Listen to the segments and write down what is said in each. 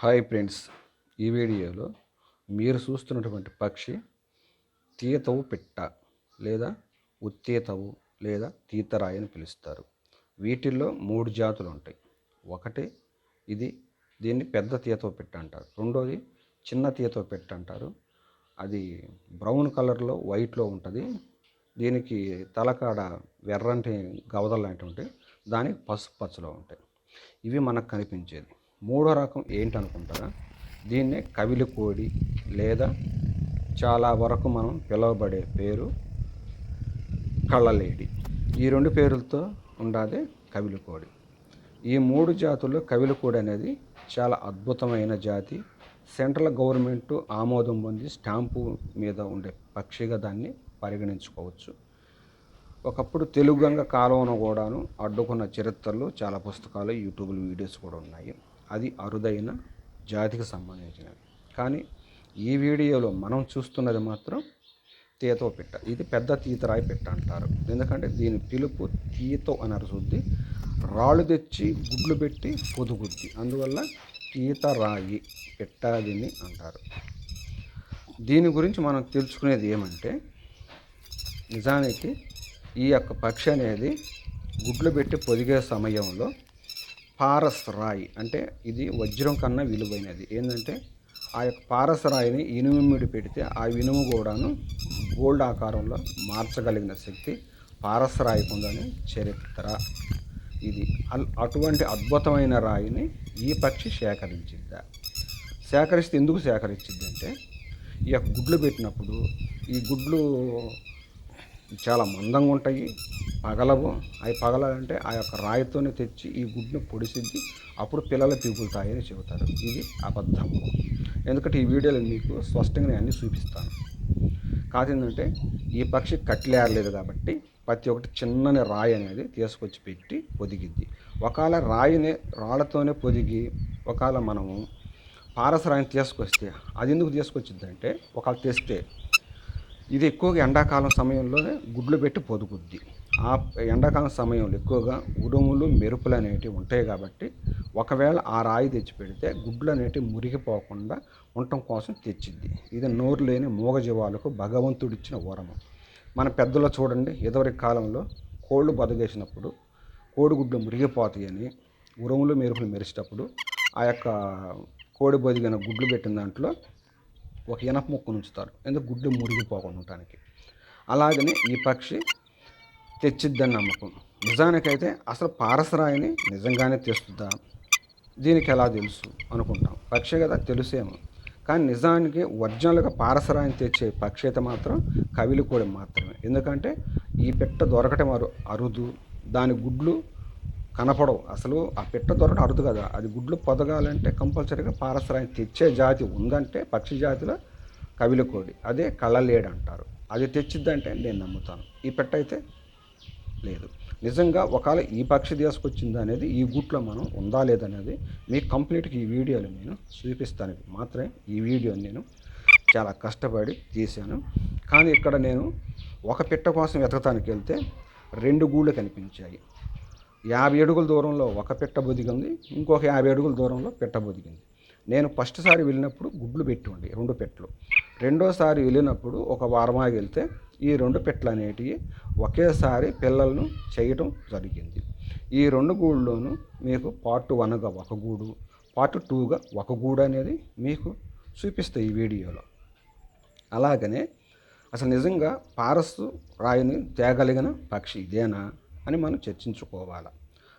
Hi friends. ఈ వీడియోలో మీరు చూస్తున్నటువంటి పక్షి తీతవు పిట్ట లేదా ఉత్తీతవు లేదా తీతరాయి అని పిలుస్తారు. వీటిల్లో మూడు జాతులు ఉంటాయి. ఒకటి ఇది దీన్ని పెద్ద తీతవ పిట్ట అంటారు. రెండోది చిన్న తీతవ పిట్ట అంటారు. అది బ్రౌన్ కలర్లో వైట్లో ఉంటుంది. దీనికి తలకాడ ఎర్రంటి గవదలు లాంటివి ఉంటాయి. దానికి పసుపు పచ్చలో ఉంటాయి. ఇవి మనకు కనిపించేది. మూడో రకం ఏంటనుకుంటారా? దీన్నే కవిలి కోడి లేదా చాలా వరకు మనం పిలువబడే పేరు కళ్ళలేడి. ఈ రెండు పేర్లతో ఉండాదే కవిలి కోడి. ఈ మూడు జాతుల్లో కవిలి కోడి అనేది చాలా అద్భుతమైన జాతి. సెంట్రల్ గవర్నమెంట్ ఆమోదం పొంది స్టాంపు మీద ఉండే పక్షిగా దాన్ని పరిగణించుకోవచ్చు. ఒకప్పుడు తెలుగు గంగ కాలంలో కూడాను అడ్డుకున్న చరిత్రలు చాలా పుస్తకాలు యూట్యూబ్లో వీడియోస్ కూడా ఉన్నాయి. అది అరుదైన జాతికి సంబంధించినది. కానీ ఈ వీడియోలో మనం చూస్తున్నది మాత్రం తీతో పిట్ట. ఇది పెద్ద తీతరాయి పిట్ట అంటారు. ఎందుకంటే దీని పిలుపు తీతో అని అరుసుద్ది రాళ్ళు తెచ్చి గుడ్లు పెట్టి పొదుగుద్ది. అందువల్ల తీతరాయి పిట్ట దీన్ని అంటారు. దీని గురించి మనం తెలుసుకునేది ఏమంటే నిజానికి ఈ యొక్క పక్షి అనేది గుడ్లు పెట్టి పొదిగే సమయంలో పారస్ రాయి అంటే ఇది వజ్రం కన్నా విలువైనది. ఏంటంటే ఆ యొక్క పారస్ రాయిని ఇనుము మీడి పెడితే ఆ ఇనుము కూడాను గోల్డ్ ఆకారంలో మార్చగలిగిన శక్తి పారస్ రాయి పొందని చరిత్ర. ఇది అటువంటి అద్భుతమైన రాయిని ఈ పక్షి సేకరించిద్దా? సేకరిస్తే ఎందుకు సేకరించిద్ది అంటే ఈ యొక్క గుడ్లు పెట్టినప్పుడు ఈ గుడ్లు చాలా మందంగా ఉంటాయి పగలవు. అవి పగలాలంటే ఆ యొక్క రాయితోనే తెచ్చి ఈ గుడ్డును పొడిసిద్ది అప్పుడు పిల్లలు పీపులుతాయని చెబుతారు. ఇది అబద్ధము ఎందుకంటే ఈ వీడియోలో మీకు స్పష్టంగా నేను అన్నీ చూపిస్తాను. కాదు ఏంటంటే ఈ పక్షి కట్లేరలేదు కాబట్టి ప్రతి ఒక్కటి చిన్నని రాయి అనేది తీసుకొచ్చి పెట్టి పొదిగిద్ది. ఒకవేళ రాయిని రాళ్ళతోనే పొదిగి ఒకవేళ మనము పారసరాయిని తీసుకొస్తే అది ఎందుకు తీసుకొచ్చిందంటే ఒకవేళ తెస్తే ఇది ఎక్కువగా ఎండాకాలం సమయంలోనే గుడ్లు పెట్టి పొదుగుద్ది. ఆ ఎండాకాలం సమయంలో ఎక్కువగా ఉరుములు మెరుపులు అనేటివి ఉంటాయి కాబట్టి ఒకవేళ ఆ రాయి తెచ్చి పెడితే గుడ్లు అనేటివి మురిగిపోకుండా ఉండటం కోసం తెచ్చిద్ది. ఇది నోరు లేని మూగజీవాలకు భగవంతుడిచ్చిన వరము. మన పెద్దలు చూడండి ఇదివరి కాలంలో కోళ్ళు బతకేసినప్పుడు కోడిగుడ్లు మురిగిపోతాయని ఉరుములు మెరుపులు మెరిసేటప్పుడు ఆ యొక్క కోడి బొదిగిన గుడ్లు పెట్టిన దాంట్లో ఒక ఇనప ముక్కను ఉంచుతారు ఎందుకు? గుడ్డు మురిగిపోకుండా ఉండటానికి అలాగనే ఈ పక్షి తెచ్చిద్దని నమ్మకం. నిజానికైతే అసలు పారసరాయిని నిజంగానే తెస్తుందా? దీనికి ఎలా తెలుసు అనుకుంటాం. పక్షి కదా తెలుసేమో. కానీ నిజానికి ఒరిజినల్గా పారసరాయిని తెచ్చే పక్షి అయితే మాత్రం కవిలికోడి మాత్రమే. ఎందుకంటే ఈ పెట్ట దొరకటం అరు అరుదు. దాని గుడ్లు కనపడవు. అసలు ఆ పిట్ట దొరకడం అరుదు కదా. అది గుడ్లు పొదగాలంటే కంపల్సరీగా పారసరాన్ని తెచ్చే జాతి ఉందంటే పక్షి జాతిలో కవిలకోడి అదే కళ్ళలేడు అంటారు. అది తెచ్చిద్దంటే నేను నమ్ముతాను. ఈ పెట్ట అయితే లేదు. నిజంగా ఒకవేళ ఈ పక్షి తీసుకొచ్చింది అనేది ఈ గుట్లో మనం ఉందా లేదనేది మీకు కంప్లీట్గా ఈ వీడియోలో నేను చూపిస్తాను. మాత్రమే ఈ వీడియోని నేను చాలా కష్టపడి తీశాను. కానీ ఇక్కడ నేను ఒక పిట్ట కోసం వెతకటానికి వెళ్తే రెండు గూళ్ళు కనిపించాయి. యాభై అడుగుల దూరంలో ఒక పిట్ట బొదిగింది ఇంకొక యాభై అడుగుల దూరంలో పిట్ట బొదిగింది. నేను ఫస్ట్ సారి వెళ్ళినప్పుడు గుడ్లు పెట్టి ఉండే రెండు పెట్టలు. రెండోసారి వెళ్ళినప్పుడు ఒక వారమాగి వెళ్తే ఈ రెండు పెట్టలు అనేటివి ఒకేసారి పిల్లలను చేయటం జరిగింది. ఈ రెండు గూళ్ళలోనూ మీకు పార్ట్ వన్గా ఒక గూడు పార్ట్ టూగా ఒక గూడు అనేది మీకు చూపిస్తాయి ఈ వీడియోలో. అలాగనే అసలు నిజంగా పారస్సు రాయిని తేగలిగిన పక్షి ఇదేనా? అని మనం చర్చించుకోవాలి.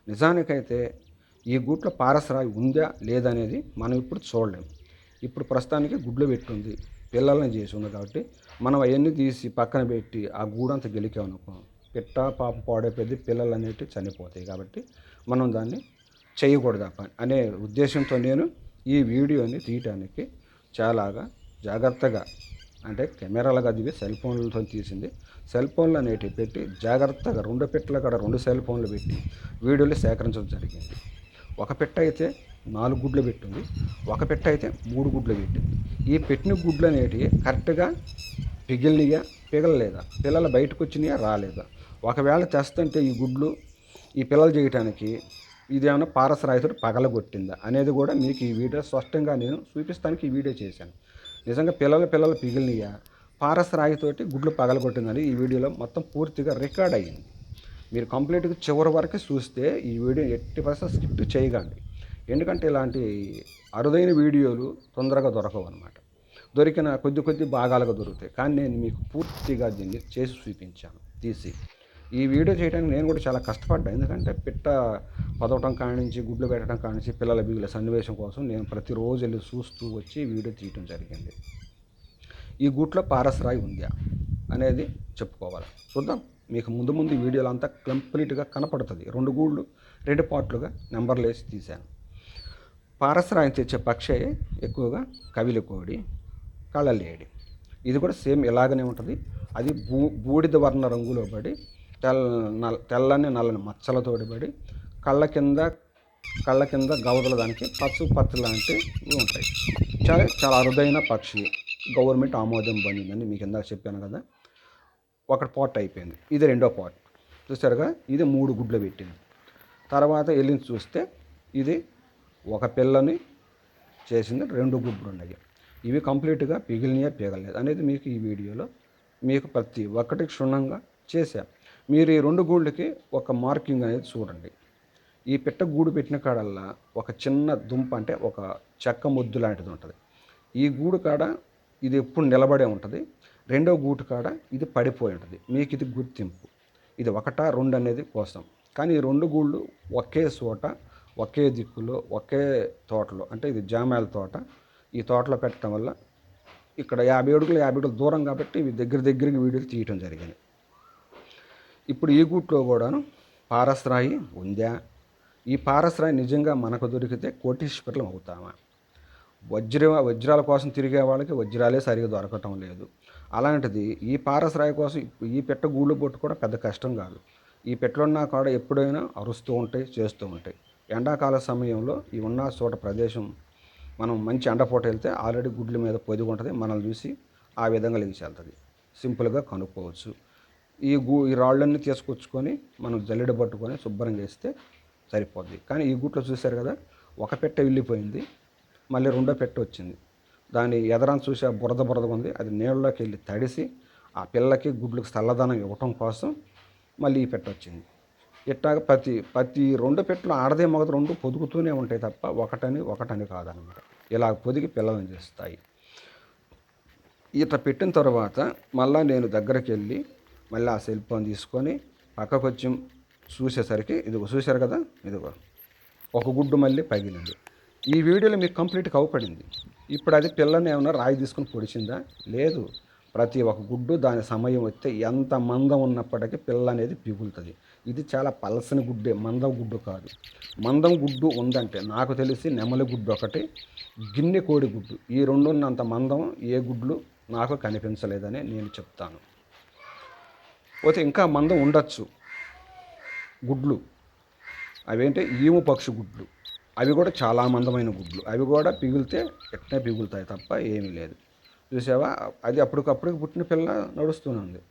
నిజానికైతే ఈ గూట్లో పారసరాయి ఉందా లేదనేది మనం ఇప్పుడు చూడలేం. ఇప్పుడు ప్రస్తుతానికి గుడ్లు పెట్టుంది పిల్లల్ని చేసి ఉంది కాబట్టి మనం అవన్నీ తీసి పక్కన పెట్టి ఆ గూడంతా గెలికామనుకో పిట్ట పాపం పాడైపోయింది పిల్లలు అనేవి చనిపోతాయి కాబట్టి మనం దాన్ని చేయకూడదు పని అనే ఉద్దేశంతో నేను ఈ వీడియోని తీయటానికి చాలాగా జాగ్రత్తగా అంటే కెమెరాలు దిగి సెల్ ఫోన్లతో తీసింది. సెల్ ఫోన్లు అనేటివి పెట్టి జాగ్రత్తగా రెండు పెట్టల కాడ రెండు సెల్ ఫోన్లు పెట్టి వీడియోలు సేకరించడం జరిగింది. ఒక పెట్ట అయితే నాలుగు గుడ్లు పెట్టింది. ఒక పెట్ట అయితే మూడు గుడ్లు పెట్టింది. ఈ పెట్టిన గుడ్లు అనేటివి కరెక్ట్గా పిగిలినయా పిగలలేదా? పిల్లలు బయటకు వచ్చినాయా రాలేదా? ఒకవేళ తెస్తుంటే ఈ గుడ్లు ఈ పిల్లలు చేయటానికి ఇదేమైనా పారసరాయితో పగలగొట్టిందా అనేది కూడా మీకు ఈ వీడియో స్పష్టంగా నేను చూపిస్తానికి ఈ వీడియో చేశాను. నిజంగా పిల్లల పిల్లలు పిగిలినయా? పారసరాయితోటి గుడ్లు పగలగొట్టిందని ఈ వీడియోలో మొత్తం పూర్తిగా రికార్డ్ అయ్యింది. మీరు కంప్లీట్గా చివరి వరకు చూస్తే ఈ వీడియో ఎట్టి పర్సెంట్ స్కిప్ చేయకండి. ఎందుకంటే ఇలాంటి అరుదైన వీడియోలు తొందరగా దొరకవు అనమాట దొరికిన కొద్ది కొద్ది భాగాలుగా దొరుకుతాయి. కానీ నేను మీకు పూర్తిగా దీన్ని చేసి చూపించాను. తీసి. ఈ వీడియో చేయడానికి నేను కూడా చాలా కష్టపడ్డా ఎందుకంటే పిట్ట పదవటం కాడి నుంచి గుడ్లు పెట్టడం కాడి నుంచి పిల్లల బిగుల సన్నివేశం కోసం నేను ప్రతిరోజు వెళ్ళి చూస్తూ వచ్చి వీడియో తీయటం జరిగింది. ఈ గూట్లో పారసరాయి ఉందా అనేది చెప్పుకోవాలి. చూద్దాం. మీకు ముందు ముందు వీడియోలో అంతా కంప్లీట్గా కనపడుతుంది. రెండు గూళ్ళు రెండు పార్ట్లుగా నెంబర్లు వేసి తీశాను. పారసరాయి తెచ్చే పక్షే ఎక్కువగా కవిలి కోడి కళ్ళలేడి ఇది కూడా సేమ్ ఇలాగనే ఉంటుంది. అది బూ బూడిద వర్ణ రంగులో పడి తెల్ల నల్ తెల్లని నల్లని మచ్చలతోటి పడి కళ్ళ కింద కళ్ళ కింద గవదల దానికి పచ్చు పచ్చ లాంటివి ఉంటాయి. చాలా చాలా అరుదైన పక్షి. గవర్నమెంట్ ఆమోదం పొందిందని మీకు ఇందాక చెప్పాను కదా. ఒక పాట్ అయిపోయింది. ఇది రెండో పాట్ చూసారుగా? ఇది మూడు గుడ్లు పెట్టింది. తర్వాత వెళ్ళి చూస్తే ఇది ఒక పిల్లని చేసింది రెండు గుడ్లు ఉన్నాయి. ఇవి కంప్లీట్గా పిగిలినాయా పిగలలేదు అనేది మీకు ఈ వీడియోలో మీకు ప్రతి ఒక్కటి క్షుణ్ణంగా చేశా. మీరు ఈ రెండు గూళ్ళకి ఒక మార్కింగ్ అనేది చూడండి. ఈ పిట్ట గూడు పెట్టిన కాడల్లా ఒక చిన్న దుంప అంటే ఒక చెక్క ముద్దు లాంటిది ఉంటుంది. ఈ గూడు కాడ ఇది ఎప్పుడు నిలబడే ఉంటుంది. రెండో గూటు కాడ ఇది పడిపోయి ఉంటుంది. మీకు ఇది గుర్తింపు. ఇది ఒకటా రెండు అనేది కోసం. కానీ ఈ రెండు గూళ్ళు ఒకే చోట ఒకే దిక్కులో ఒకే తోటలో అంటే ఇది జామాల తోట. ఈ తోటలో పెట్టడం వల్ల ఇక్కడ యాభై అడుగులు యాభై అడుగులు దూరం కాబట్టి ఇవి దగ్గర దగ్గరికి వీడియోలు తీయటం జరిగింది. ఇప్పుడు ఈ గూట్లో కూడాను పారస్రాయి ఉందా? ఈ పారస్రాయి నిజంగా మనకు దొరికితే కోటీశ్వరులం అవుతామా? వజ్ర వజ్రాల కోసం తిరిగే వాళ్ళకి వజ్రాలే సరిగా దొరకటం లేదు. అలాంటిది ఈ పారసరాయి కోసం ఈ పెట్ట గూళ్ళు పొట్టు కూడా పెద్ద కష్టం కాదు. ఈ పెట్టలున్న కాడ ఎప్పుడైనా అరుస్తూ ఉంటాయి చేస్తూ ఉంటాయి. ఎండాకాల సమయంలో ఈ ఉన్న చోట ప్రదేశం మనం మంచి ఎండపూట వెళ్తే ఆల్రెడీ గుడ్ల మీద పొదిగి ఉంటుంది మనల్ని చూసి ఆ విధంగా లేచి వెళ్తుంది. సింపుల్గా కనుక్కోవచ్చు. ఈ గూ ఈ రాళ్ళన్నీ తీసుకొచ్చుకొని మనం జల్లెడ పట్టుకొని శుభ్రంగా వేస్తే సరిపోద్ది. కానీ ఈ గుట్లో చూశారు కదా ఒక పెట్ట వెళ్ళిపోయింది మళ్ళీ రెండో పెట్టె వచ్చింది. దాని ఎదరాన్ని చూసి ఆ బురద బురదగా ఉంది. అది నీళ్ళలోకి వెళ్ళి తడిసి ఆ పిల్లకి గుడ్లకు చల్లదనం ఇవ్వటం కోసం మళ్ళీ ఈ పెట్ట వచ్చింది. ఇట్టాగ ప్రతి ప్రతి రెండు పెట్టలు ఆడదే మగది రెండు పొదుగుతూనే ఉంటాయి తప్ప ఒకటని ఒకటని కాదనమాట. ఇలా పొదిగి పిల్లలను చేస్తాయి. ఇట్లా పెట్టిన తర్వాత మళ్ళీ నేను దగ్గరికి వెళ్ళి మళ్ళీ ఆ సెల్ ఫోన్ తీసుకొని పక్కకు వచ్చి చూసేసరికి ఇదిగో చూశారు కదా ఇదిగో ఒక గుడ్డు మళ్ళీ పగిలింది. ఈ వీడియోలో మీకు కంప్లీట్గా కవపడింది ఇప్పుడు అది పిల్లని ఏమైనా రాయి తీసుకొని పొడిచిందా? లేదు. ప్రతి ఒక్క గుడ్డు దాని సమయం వస్తే ఎంత మందం ఉన్నప్పటికీ పిల్ల అనేది పిగులుతుంది. ఇది చాలా పలసని గుడ్డే మందం గుడ్డు కాదు. మందం గుడ్డు ఉందంటే నాకు తెలిసి నెమలి గుడ్డు ఒకటి గిన్నె కోడి గుడ్డు. ఈ రెండు ఉన్నంత మందం ఏ గుడ్లు నాకు కనిపించలేదని నేను చెప్తాను. పోతే ఇంకా మందం ఉండొచ్చు. గుడ్లు. అవేంటి? ఈము పక్షి గుడ్లు. అవి కూడా చాలా మందమైన గుడ్లు. అవి కూడా పిగిలితే ఎట్నే పిగులుతాయి తప్ప ఏమీ లేదు. చూసావా? అది అప్పటికప్పుడు పుట్టిన పిల్ల నడుస్తూనే ఉంది.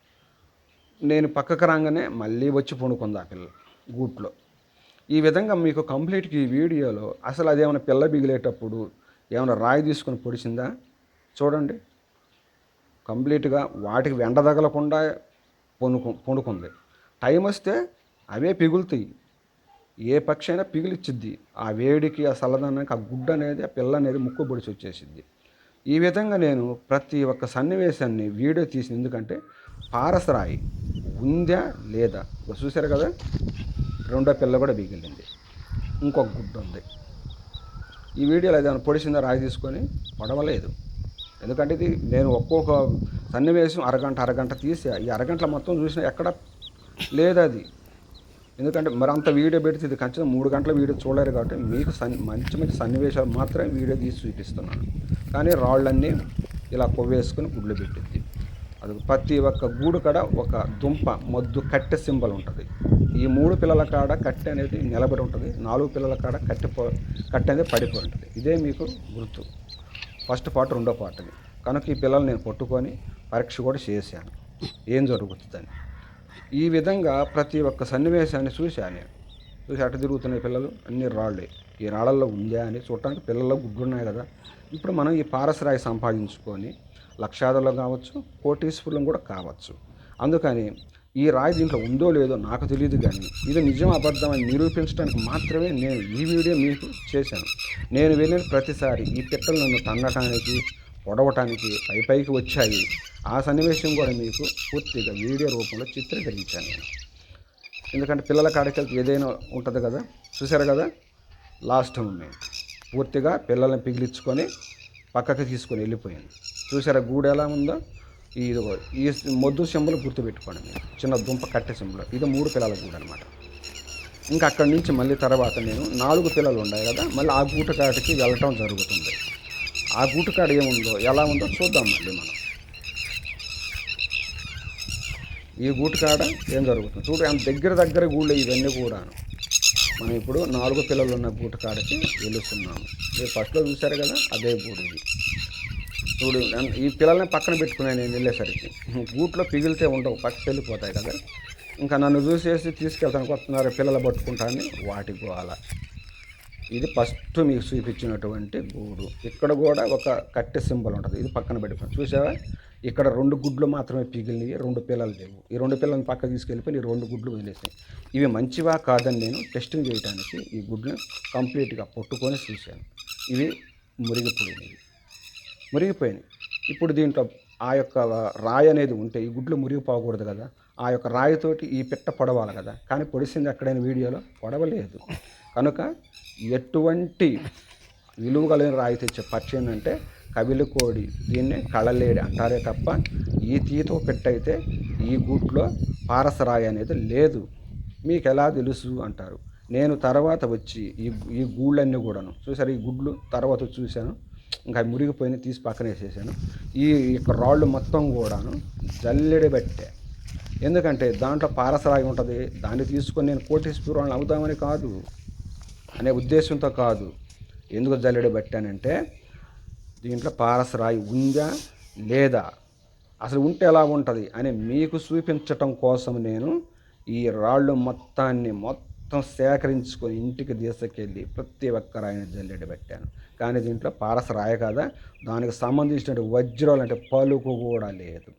నేను పక్కకు రాగానే మళ్ళీ వచ్చి పడుకుంది ఆ పిల్ల గూట్లో. ఈ విధంగా మీకు కంప్లీట్గా ఈ వీడియోలో అసలు అది ఏమైనా పిల్ల బిగిలేటప్పుడు ఏమైనా రాయి తీసుకొని పొడిచిందా? చూడండి. కంప్లీట్గా వాటికి వెండ తగలకుండా పొనుకు పొనుకుంది. టైం వస్తే అవే పిగులుతాయి. ఏ పక్షి అయినా పిగిలిచ్చిద్ది. ఆ వేడికి ఆ చల్లదనానికి ఆ గుడ్డ అనేది ఆ పిల్ల అనేది ముక్కు పొడిచి వచ్చేసిద్ది. ఈ విధంగా నేను ప్రతి ఒక్క సన్నివేశాన్ని వీడియో తీసిన ఎందుకంటే పారసరాయి ఉందా లేదా? చూశారు కదా? రెండో పిల్ల కూడా బిగిలింది ఇంకొక గుడ్డ ఉంది. ఈ వీడియోలో ఏదైనా పొడిచిందా రాయి తీసుకొని పడవలేదు. ఎందుకంటే ఇది నేను ఒక్కొక్క సన్నివేశం అరగంట అరగంట తీసి. ఈ అరగంటలో మొత్తం చూసిన ఎక్కడ లేదు అది? ఎందుకంటే మరి అంత వీడియో పెడితే ఇది ఖచ్చితంగా మూడు గంటల వీడియో చూడలేరు కాబట్టి మీకు సన్ మంచి మంచి సన్నివేశాలు మాత్రమే వీడియో తీసి చూపిస్తున్నాను. కానీ రాళ్ళన్నీ ఇలా కొవ్వేసుకొని గుడ్లు పెట్టింది అది ప్రతి ఒక్క గూడు కాడ ఒక దుంప మొద్దు కట్టె సింబల్ ఉంటుంది. ఈ మూడు పిల్లల కాడ కట్టె అనేది నిలబడి ఉంటుంది. నాలుగు పిల్లల కాడ కట్టె పో కట్టె అనేది పడిపోయి ఉంటుంది. ఇదే మీకు గుర్తు. ఫస్ట్ పార్ట్ రెండో పార్ట్ని. కనుక ఈ పిల్లలు నేను పట్టుకొని పరీక్ష కూడా చేశాను. ఏం జరుగుతుందని. ఈ విధంగా ప్రతి ఒక్క సన్నివేశాన్ని చూశాను నేను. చూసి అటు తిరుగుతున్నాయి పిల్లలు అన్ని రాళ్ళే. ఈ రాళ్ళల్లో ఉందా అని చూడటానికి పిల్లల్లో గుడ్లున్నాయి కదా. ఇప్పుడు మనం ఈ పారసరాయి సంపాదించుకొని లక్షాదులు కావచ్చు కోటీశ్వరులం కూడా కావచ్చు. అందుకని ఈ రాయి దీంట్లో ఉందో లేదో నాకు తెలియదు కానీ ఇది నిజం అబద్ధం అని నిరూపించడానికి మాత్రమే నేను ఈ వీడియో మీకు చేశాను. నేను వెళ్ళిన ప్రతిసారి ఈ పిట్టలు నన్ను తన్నటానికి పొడవటానికి పై పైకి వచ్చాయి. ఆ సన్నివేశం కూడా మీకు పూర్తిగా వీడియో రూపంలో చిత్రీకరించాను నేను. ఎందుకంటే పిల్లల కాడికి ఏదైనా ఉంటుంది కదా? చూసారు కదా? లాస్ట్ మూమెంట్ పూర్తిగా పిల్లల్ని పిగిలించుకొని పక్కకి తీసుకొని వెళ్ళిపోయింది చూసారా గూడు ఎలా ఉందో? ఈ ఇదిగో ఈ మొద్దు సింబల్ గుర్తుపెట్టుకోండి మీరు. చిన్న దుంప కట్టె సింబల్ ఇది మూడు పిల్లల గూడు అనమాట ఇంకా అక్కడి నుంచి మళ్ళీ తర్వాత నేను నాలుగు పిల్లలు ఉన్నాయి కదా? మళ్ళీ ఆ గూట కాటికి వెళ్ళటం జరుగుతుంది. ఆ గూటు ఏముందో ఎలా ఉందో చూద్దాం మళ్ళీ మనం. ఈ గూటు ఏం జరుగుతుంది? చూడు అంత దగ్గర దగ్గర గూళ్ళు ఇవన్నీ కూడాను. మనం ఇప్పుడు నాలుగు పిల్లలు ఉన్న గూటు కాడకి మీరు ఫస్ట్లో చూశారు కదా అదే గూడు ఇది. చూడు ఈ పిల్లల్ని పక్కన పెట్టుకున్నాను నేను వెళ్ళేసరికి గూట్లో పిగిలితే ఉండవు పక్కకి వెళ్ళిపోతాయి కదా. ఇంకా నన్ను చూసేసి తీసుకెళ్తాను వస్తున్నారు పిల్లలు పట్టుకుంటాను వాటి గోల ఇది ఫస్ట్ మీకు చూపించినటువంటి గూడు. ఇక్కడ కూడా ఒక కట్టె సింబల్ ఉంటుంది. ఇది పక్కన పెట్టుకుని చూసావా ఇక్కడ రెండు గుడ్లు మాత్రమే పిగిలినవి రెండు పిల్లలు లేవు. ఈ రెండు పిల్లల్ని పక్క తీసుకెళ్ళిపోయి ఈ రెండు గుడ్లు వదిలేసాయి. ఇవి మంచివా కాదని నేను టెస్టింగ్ చేయడానికి ఈ గుడ్లు కంప్లీట్గా పట్టుకొని చూశాను. ఇవి మురిగిపోయినవి. మురిగిపోయినాయి ఇప్పుడు దీంట్లో ఆ యొక్క రాయి అనేది ఉంటే ఈ గుడ్లు మురిగిపోకూడదు కదా. ఆ యొక్క రాయితోటి ఈ పిట్ట పొడవాలి కదా. కానీ పొడిసింది ఎక్కడైనా వీడియోలో? పొడవలేదు. కనుక ఎటువంటి విలువ కలిగిన రాయి తెచ్చే పక్షి ఏంటంటే కవిలి కోడి. దీన్ని కళలేడి అంటారే తప్ప ఈ తీతో పెట్టయితే ఈ గూట్లో పారసరాయి అనేది లేదు. మీకు ఎలా తెలుసు అంటారు. నేను తర్వాత వచ్చి ఈ ఈ గూళ్ళన్నీ కూడాను చూసారు? ఈ గుడ్లు తర్వాత చూశాను. ఇంకా అవి మురిగిపోయిన తీసి పక్కన వేసేసాను. ఈ ఇక్కడ రాళ్ళు మొత్తం కూడాను జల్లెడి పెట్టే. ఎందుకంటే దాంట్లో పారసరాయి ఉంటుంది. దాన్ని తీసుకొని నేను కోటేశ్వరాలను అవుతామని కాదు. అనే ఉద్దేశంతో కాదు. ఎందుకు జల్లెడ పెట్టానంటే దీంట్లో పారసరాయి ఉందా లేదా? అసలు ఉంటే ఎలా ఉంటుంది అని మీకు చూపించటం కోసం నేను ఈ రాళ్ళు మొత్తాన్ని మొత్తం సేకరించుకొని ఇంటికి తీసుకెళ్ళి ప్రతి ఒక్క రాయిని జల్లెడ పెట్టాను. కానీ దీంట్లో పారసరాయ కదా? దానికి సంబంధించిన వజ్రాలు అంటే పలుకు కూడా లేదు.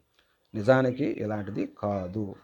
నిజానికి ఇలాంటిది కాదు.